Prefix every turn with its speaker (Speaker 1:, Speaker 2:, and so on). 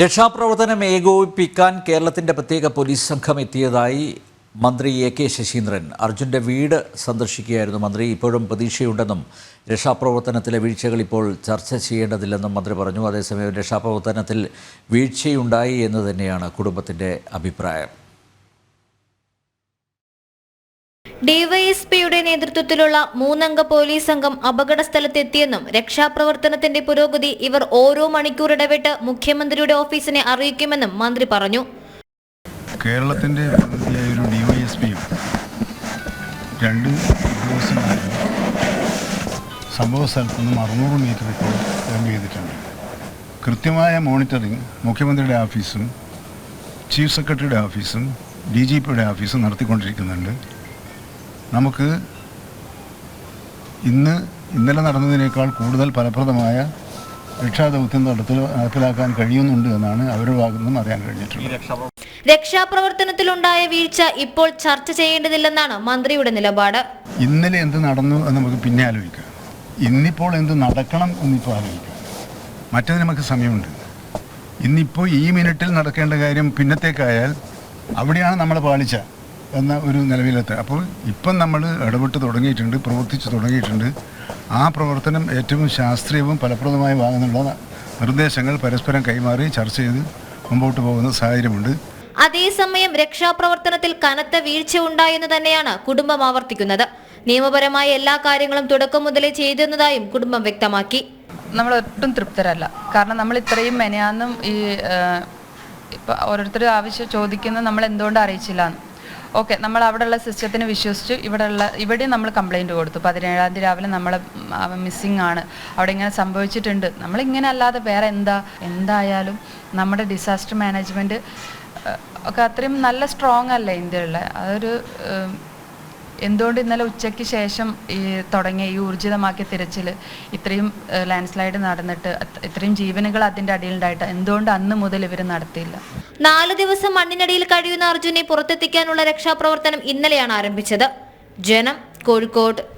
Speaker 1: രക്ഷാപ്രവർത്തനം ഏകോപിപ്പിക്കാൻ കേരളത്തിന്റെ പ്രത്യേക പോലീസ് സംഘം എത്തിയതായി മന്ത്രി എ കെ ശശീന്ദ്രൻ. അർജുന്റെ വീട് സന്ദർശിക്കുകയായിരുന്നു മന്ത്രി. ഇപ്പോഴും പ്രതീക്ഷയുണ്ടെന്നും രക്ഷാപ്രവർത്തനത്തിലെ വീഴ്ചകൾ ഇപ്പോൾ ചർച്ച ചെയ്യേണ്ടതില്ലെന്നും മന്ത്രി പറഞ്ഞു. അതേസമയം രക്ഷാപ്രവർത്തനത്തിൽ വീഴ്ചയുണ്ടായി എന്ന് തന്നെയാണ് കുടുംബത്തിന്റെ അഭിപ്രായം.
Speaker 2: ഡിവൈഎസ്പിയുടെ നേതൃത്വത്തിലുള്ള മൂന്നംഗ പോലീസ് സംഘം അപകട സ്ഥലത്തെത്തിയെന്നും രക്ഷാപ്രവർത്തനത്തിന്റെ പുരോഗതി ഇവർ ഓരോ മണിക്കൂർ ഇടവിട്ട് മുഖ്യമന്ത്രിയുടെ ഓഫീസിനെ അറിയിക്കുമെന്നും മന്ത്രി പറഞ്ഞു.
Speaker 3: കേരളത്തിന്റെ പ്രതിനിധിയായ സ്ഥലത്ത് നിന്നും അറുന്നൂറ് മീറ്റർ ഇപ്പോൾ ക്യാമ്പ് ചെയ്തിട്ടുണ്ട്. കൃത്യമായ മോണിറ്ററിംഗ് മുഖ്യമന്ത്രിയുടെ ഓഫീസും ചീഫ് സെക്രട്ടറിയുടെ ഓഫീസും ഡി ജി പിയുടെ ഓഫീസും നടത്തിക്കൊണ്ടിരിക്കുന്നുണ്ട്. നമുക്ക് ഇന്ന് ഇന്നലെ നടന്നതിനേക്കാൾ കൂടുതൽ ഫലപ്രദമായ രക്ഷാദൗത്യം നടത്തി നടപ്പിലാക്കാൻ കഴിയുന്നുണ്ട് എന്നാണ് അവരുടെ ഭാഗത്തു നിന്നും അറിയാൻ കഴിഞ്ഞിട്ടുള്ളത്.
Speaker 2: രക്ഷാപ്രവർത്തനത്തിലുണ്ടായ വീഴ്ച ഇപ്പോൾ ചർച്ച ചെയ്യേണ്ടതില്ലെന്നാണ് മന്ത്രിയുടെ നിലപാട്.
Speaker 3: ഇന്നലെ എന്ത് നടന്നു എന്ന് നമുക്ക് പിന്നെ ആലോചിക്കാം. ഇന്നിപ്പോൾ എന്ത് നടക്കണം എന്നിപ്പോൾ ആലോചിക്കാം. മറ്റേത് നമുക്ക് സമയമുണ്ട്. ഇന്നിപ്പോൾ ഈ മിനിറ്റിൽ നടക്കേണ്ട കാര്യം പിന്നത്തേക്കായാൽ അവിടെയാണ് നമ്മൾ പാളിച്ച എന്ന ഒരു നിലവിലെത്തുക അപ്പോൾ ഇപ്പം നമ്മൾ ഇടപെട്ട് തുടങ്ങിയിട്ടുണ്ട് പ്രവർത്തിച്ച് തുടങ്ങിയിട്ടുണ്ട്. ആ പ്രവർത്തനം ഏറ്റവും ശാസ്ത്രീയവും ഫലപ്രദമായി വാങ്ങുന്നുള്ള നിർദ്ദേശങ്ങൾ പരസ്പരം കൈമാറി ചർച്ച ചെയ്ത് മുമ്പോട്ട് പോകുന്ന സാഹചര്യമുണ്ട്.
Speaker 2: അതേസമയം രക്ഷാപ്രവർത്തനത്തിൽ കനത്ത വീഴ്ച ഉണ്ടായെന്ന് തന്നെയാണ് കുടുംബം ആവർത്തിക്കുന്നത്. നിയമപരമായ എല്ലാ കാര്യങ്ങളും തുടക്കം മുതലേ ചെയ്തിരുന്നതായും കുടുംബം വ്യക്തമാക്കി.
Speaker 4: നമ്മൾ ഒട്ടും തൃപ്തരല്ല. കാരണം നമ്മൾ ഇത്രയും മെനയാന്നും ഈ ഇപ്പം ഓരോരുത്തർ ആവശ്യം ചോദിക്കുന്നത് നമ്മൾ എന്തുകൊണ്ട് അറിയിച്ചില്ല ഓക്കെ നമ്മൾ അവിടെയുള്ള സിസ്റ്റത്തിന് വിശ്വസിച്ച് ഇവിടെയുള്ള ഇവിടെ നമ്മൾ കംപ്ലൈന്റ് കൊടുത്തു. പതിനേഴാം തീയതി രാവിലെ നമ്മൾ മിസ്സിങ് ആണ്. അവിടെ ഇങ്ങനെ സംഭവിച്ചിട്ടുണ്ട്. നമ്മൾ ഇങ്ങനെ അല്ലാതെ വേറെ എന്താ എന്തായാലും നമ്മുടെ ഡിസാസ്റ്റർ മാനേജ്മെന്റ് ഒക്കെ അത്രയും നല്ല സ്ട്രോങ് അല്ലേ ഇന്ത്യയിലുള്ള? അതൊരു എന്തുകൊണ്ട് ഇന്നലെ ഉച്ചയ്ക്ക് ശേഷം ഈ തുടങ്ങിയ ഈ ഊർജിതമാക്കിയ തിരച്ചിൽ ഇത്രയും ലാൻഡ് സ്ലൈഡ് നടന്നിട്ട് ഇത്രയും ജീവനുകൾ അടിയിൽ ഉണ്ടായിട്ട് എന്തുകൊണ്ട് അന്ന് മുതൽ ഇവർ നടത്തിയില്ല?
Speaker 2: നാല് ദിവസം മണ്ണിനടിയിൽ കഴിയുന്ന അർജുനെ പുറത്തെത്തിക്കാനുള്ള രക്ഷാപ്രവർത്തനം ഇന്നലെയാണ് ആരംഭിച്ചത്. ജനം കോഴിക്കോട്